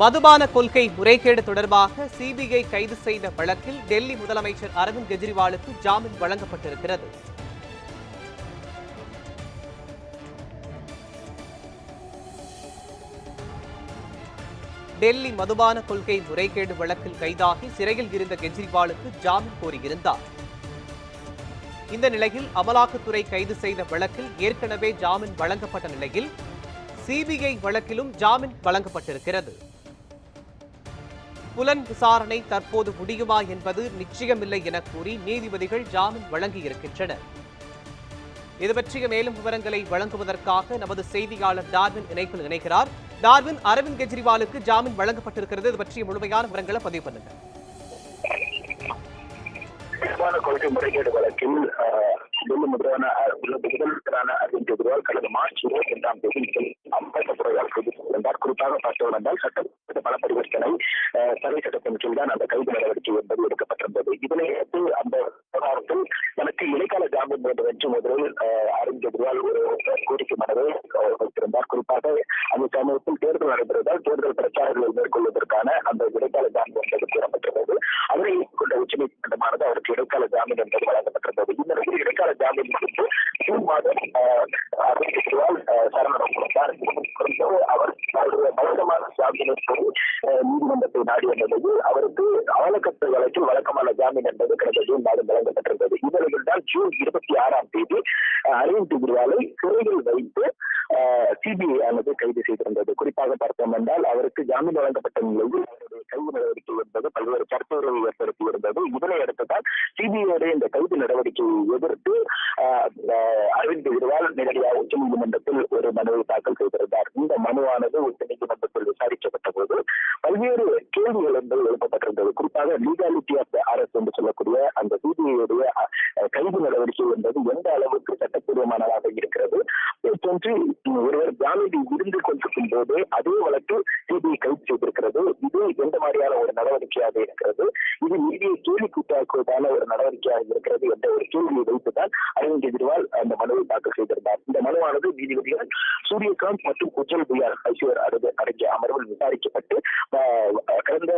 மதுபான கொள்கை முறைகேடு தொடர்பாக சிபிஐ கைது செய்த வழக்கில் டெல்லி முதலமைச்சர் அரவிந்த் கெஜ்ரிவாலுக்கு ஜாமீன் வழங்கப்பட்டிருக்கிறது. டெல்லி மதுபான கொள்கை முறைகேடு வழக்கில் கைதாகி சிறையில் இருந்த கெஜ்ரிவாலுக்கு ஜாமீன் கோரியிருந்தார். இந்த நிலையில் அமலாக்கத்துறை கைது செய்த வழக்கில் ஏற்கனவே ஜாமீன் வழங்கப்பட்ட நிலையில் சிபிஐ வழக்கிலும் ஜாமீன் வழங்கப்பட்டிருக்கிறது. புலன் விசாரணை தற்போது முடியுமா என்பது நிச்சயமில்லை என கூறி நீதிபதிகள் ஜாமீன் வழங்கியிருக்கின்றனர். இதுபற்றிய மேலும் விவரங்களை வழங்குவதற்காக நமது செய்தியாளர் டார்வின் இணைப்பில் இணைக்கிறார் டார்வின் அரவிந்த் கெஜ்ரிவாலுக்கு ஜாமீன் வழங்கப்பட்டிருக்கிறது. இது பற்றிய முழுமையான விவரங்களை பதிவு பண்ணுங்க. கொள்கை முறைகேடு வழக்கில் ஆஹ், டெல்லி முதல்வரான முதல்வரான அரவிந்த் கெஜ்ரிவால் கடந்த மார்ச் இருபத்தி இரண்டாம் தேதி அமலாக்கத்துறையால் கைது செய்திருந்தார் குறிப்பாக பார்த்து வந்தால் சட்டம் பல பரிவர்த்தனை ஆஹ், தடை சட்டத்தின் கீழ் தான் அந்த கைது நடவடிக்கை என்பது எடுக்கப்பட்டிருந்தது. இதனை அடுத்து அந்த விவகாரத்தில் தனக்கு இடைக்கால ஜாமீன் வேண்டும் என்று முதலில் அரவிந்த் கெஜ்ரிவால் ஒரு கோரிக்கை மனதை வைத்திருந்தார். குறிப்பாக அந்த சமயத்தில் தேர்தல் நடைபெறுவதால் தேர்தல் பிரச்சாரங்களை மேற்கொள்வதற்கான அந்த இடைக்கால ஜாமீன் என்பது கூறப்பட்டிருந்தது. அதனை கொண்ட உச்சநீதிமன்றமானது அவருக்கு இடைக்கால ஜாமீன் என்பது வழங்கப்பட்டிருந்தது. இந்த நிலையில் இடைக்கால ஜாமீன் குறித்து ஜூன் மாதம் ஆஹ், அரவிந்த் கெஜ்ரிவால் சரணம் கொடுத்தார். அவர் அவருடைய வழக்கமான ஜாமீன் நீதிமன்றத்தை நாடிய நிலையில் அவருக்கு அமலாக்கத்துறை வழக்கில் வழக்கமான ஜாமீன் என்பது கடந்த ஜூன் மாதம் வழங்கப்பட்டிருந்தது. இந்நிலையில் தான் ஜூன் இருபத்தி ஆறாம் தேதி அரவிந்த் கெஜ்ரிவாலை சிறையில் வைத்து சிபிஐ ஆனது கைது செய்திருந்தது. குறிப்பாக பார்த்தோம் என்றால் அவருக்கு ஜாமீன் வழங்கப்பட்ட நிலையில் அவருடைய கைது நடவடிக்கை என்பது பல்வேறு சர்ச்சைகளை ஏற்படுத்தியிருந்தது. இதனை அடுத்துதான் சிபிஐடைய இந்த கைது நடவடிக்கையை எதிர்த்து அரவிந்த் கெஜ்ரிவால் நேரடியாக உச்சநீதிமன்றத்தில் ஒரு மனுவை தாக்கல் செய்திருந்தார். இந்த மனுவானது உச்சநீதிமன்றத்தில் விசாரிக்கப்பட்ட போது பல்வேறு கேள்விகள் என்பது எழுப்பப்பட்டிருந்தது. குறிப்பாக லீகாலிட்டி ஆஃப் அரசு என்று சொல்லக்கூடிய அந்த சிபிஐடைய கைது நடவடிக்கை என்பது எந்த அளவுக்கு சட்டப்பூர்வமானதாக இருக்கிறது? ஒருவர் ஜாமீனில் இருந்து கொண்டு போது அதே வழக்கு சிபிஐ கைது செய்திருக்கிறது. இது எந்த மாதிரியான ஒரு நடவடிக்கையாக இருக்கிறது? இது நீதியை கேள்வி கூட்டாக்குவதான ஒரு நடவடிக்கையாக இருக்கிறது என்ற ஒரு கேள்வியை வைத்துதான் அரவிந்த் கெஜ்ரிவால் அந்த மனுவை தாக்கல் செய்திருந்தார். இந்த மனுவானது நீதிபதிகள் சூரியகாந்த் மற்றும் உஜ்ஜல் பிஆர் ஐஸ்வர் அடங்கிய அமர்வில் விசாரிக்கப்பட்டு கடந்த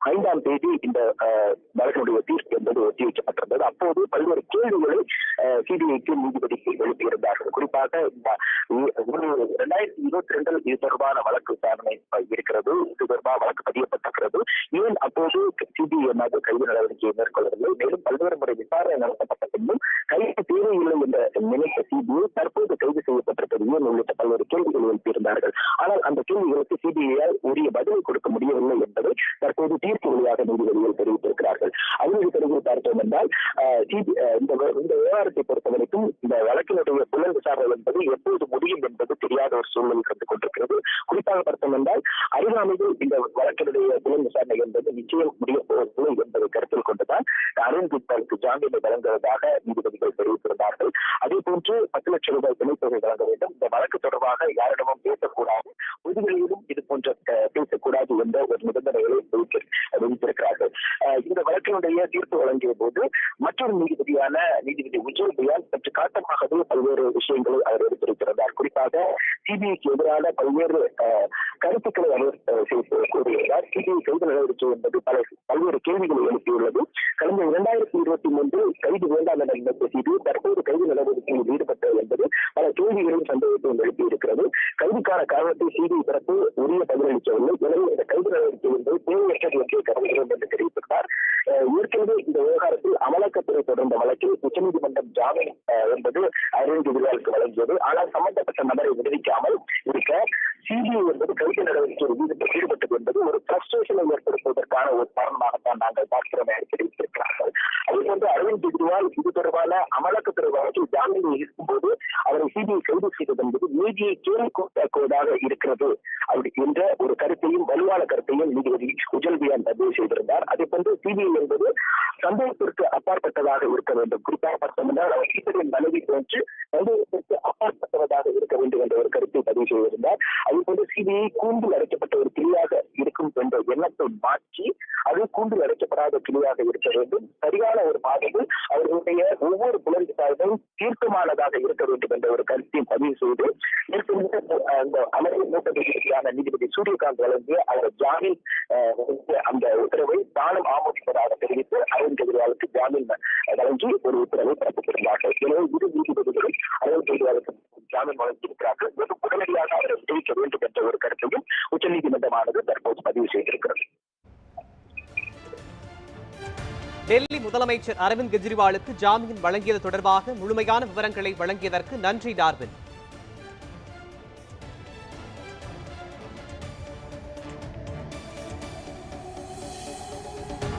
ஐந்தாம் தேதி இந்த ஆஹ், வழக்கினுடைய தீர்ப்பு என்பது ஒத்திவைக்கப்பட்டிருந்தது. அப்போது பல்வேறு கேள்விகளை சிபிஐக்கு நீதிபதிக்கு எழுப்பியிருந்தார்கள். குறிப்பாக இந்த இரண்டாயிரத்தி இருபத்தி ரெண்டில் இது தொடர்பான வழக்கு விசாரணை இருக்கிறது. இது தொடர்பாக வழக்கு பதியப்பட்டிருக்கிறது. ஏன் அப்போது சிபிஐ என்பது கைது நடவடிக்கையை மேற்கொள்ளவில்லை? மேலும் பல்வேறு முறை விசாரணை நடத்தப்பட்ட பின்னும் தேவையில்லை என்ற நினைத்த சிபிஐ தற்போது கைது செய்யப்பட்டிருப்பது ஏன் உள்ளிட்ட பல்வேறு கேள்விகள் எழுப்பியிருந்தார்கள். ஆனால் அந்த கேள்விகளுக்கு சிபிஐயால் உரிய பதிலை கொடுக்க முடியவில்லை என்பதை தற்போது தீர்ப்பு வழியாக நீதிபதிகள் தெரிவித்திருக்கிறார்கள். அதற்கு பிறகு பார்த்தோம் என்றால் இந்த இந்த விவகாரத்தை பொறுத்தவரைக்கும் இந்த வழக்கினுடைய புலன் விசாரணை என்பது எப்போது முடியும் என்பது தெரியாத ஒரு சூழ்நிலை இருந்து கொண்டிருக்கிறது குறிப்பாக பார்த்தோம் என்றால் அருகாமையில் இந்த வழக்கினுடைய புலன் விசாரணை என்பது நிச்சயம் முடிய போவதில்லை என்பதை கருத்தில் கொண்டுதான் அரவிந்த் குப்தாவுக்கு ஜாமீனை வழங்குவதாக நீதிபதிகள் கொடுத்திருந்தார்கள் அதே போன்று பத்து லட்சம் ரூபாய் தொகை வழங்க வேண்டும். இந்த வழக்கு தொடர்பாக யாரிடமும் பேசக்கூடாது. பொதுவெளியிலும் இது போன்ற பேசக்கூடாது என்ற ஒரு நிபந்தனைகளை விதித்திருக்கிறார்கள் இந்த வழக்கினுடைய தீர்ப்பு வழங்கிய போது மற்றொரு நீதிபதியான நீதிபதி உஜய் பியால் சற்று காட்டமாகவே பல்வேறு விஷயங்களை அவர் எடுத்திருக்கிறார். குறிப்பாக சிபிஐக்கு எதிரான பல்வேறு கருத்துக்களை அவர் அஹ், செய்து கூறியிருந்தார் சிபிஐ கைது நடவடிக்கை என்பது பல பல்வேறு கேள்விகளை எழுப்பியுள்ளது. கடந்த இரண்டாயிரத்தி இருபத்தி மூன்றில் கைது வேண்டாம் என இந்த சிபிஐ தற்போது கைது நடவடிக்கையில் ஈடுபட்டது என்பது பல கேள்விகளையும் சந்தேகத்தையும் எழுப்பியிருக்கிறது கைதுக்கான காரணத்தை சிபிஐ தரப்பு உரிய பதிலளிக்கவில்லை. எனவே இந்த கைது நடவடிக்கை என்பது தேவையற்றது என்று கருதுகிறோம் என்று தெரிவித்திருந்தார் ஏற்கனவே இந்த விவகாரத்தில் அமலாக்கத்துறை தொடர்ந்த வழக்கில் உச்சநீதிமன்றம் ஜாமீன் அஹ், என்பது அரவிந்த் கெஜ்ரிவாலுக்கு வழங்கியது. ஆனால் சம்பந்தப்பட்ட நபரை விடுவிக்காமல் இருக்க சிபிஐ என்பது கைது நடவடிக்கையில் ஈடுபட்டது என்பது ஒரு பிரஸ்ட்ரேஷனை ஏற்படுத்துவதற்கான ஒரு காரணமாகத்தான் நாங்கள் பார்க்கிறோம் என தெரிவித்திருக்கிறார்கள் அதேபோன்று அரவிந்த் கெஜ்ரிவால் இது தொடர்பான அமலாக்கத்துறை வழக்கில் ஜாமீனில் இருக்கும்போது அவரை சிபிஐ கைது செய்தது என்பது நீதியை கேள்விக்குட்டாக்குவதாக இருக்கிறது அப்படி என்ற ஒரு கருத்தையும் வலுவான கருத்தையும் நீதிபதி உஜல் பியான் பதிவு செய்திருந்தார். அதே போன்று சிபிஐ என்பது சந்தேகத்திற்கு அப்பாற்பட்டதாக இருக்க வேண்டும். குறிப்பாக பார்த்தோம்னா அவர் சீக்கிரம் மனைவி போன்று சந்தேகத்திற்கு அப்பாற்பட்டதாக இருக்க வேண்டும் என்ற ஒரு கருத்தை பதிவு செய்திருந்தார். அதே போன்று சிபிஐ கூண்டில் அடைக்கப்பட்ட ஒரு கிளியாக இருக்கும் என்ற எண்ணத்தை மாற்றி அது கூண்டில் அடைக்கப்படாத கிளியாக இருக்க வேண்டும். சரியான ஒரு பாதையில் அவர்களுடைய ஒவ்வொரு புலன் சார்பும் தீர்க்கமானதாக இருக்க வேண்டும் என்ற ஒரு கருத்தையும் பதிவு செய்து அந்த இந்த, அஹ், இந்த அமர்வு நீதிபதி சூரியகாந்த் வழங்கிய அவர் ஜாமீன் அந்த உத்தரவை தானும் ஆமோதிப்பதாக தெரிவித்து அரவிந்த் கெஜ்ரிவாலுக்கு ஜாமீன் வழங்கி ஒரு உத்தரவை பிறப்பித்திருந்தார்கள். எனவே இரு நீதிபதிகளும் அரவிந்த் கெஜ்ரிவாலுக்கு ஜாமீன் வழங்கியிருக்கிறார்கள். வெறும் உடனடியாக அவரை விடுவிக்க வேண்டும் என்ற ஒரு கருத்தையும் உச்சநீதிமன்றமானது தற்போது பதிவு செய்திருக்கிறது. டெல்லி முதலமைச்சர் அரவிந்த் கெஜ்ரிவாலுக்கு ஜாமீன் வழங்கியது தொடர்பாக முழுமையான விவரங்களை வழங்கியதற்கு நன்றி டார்வின்.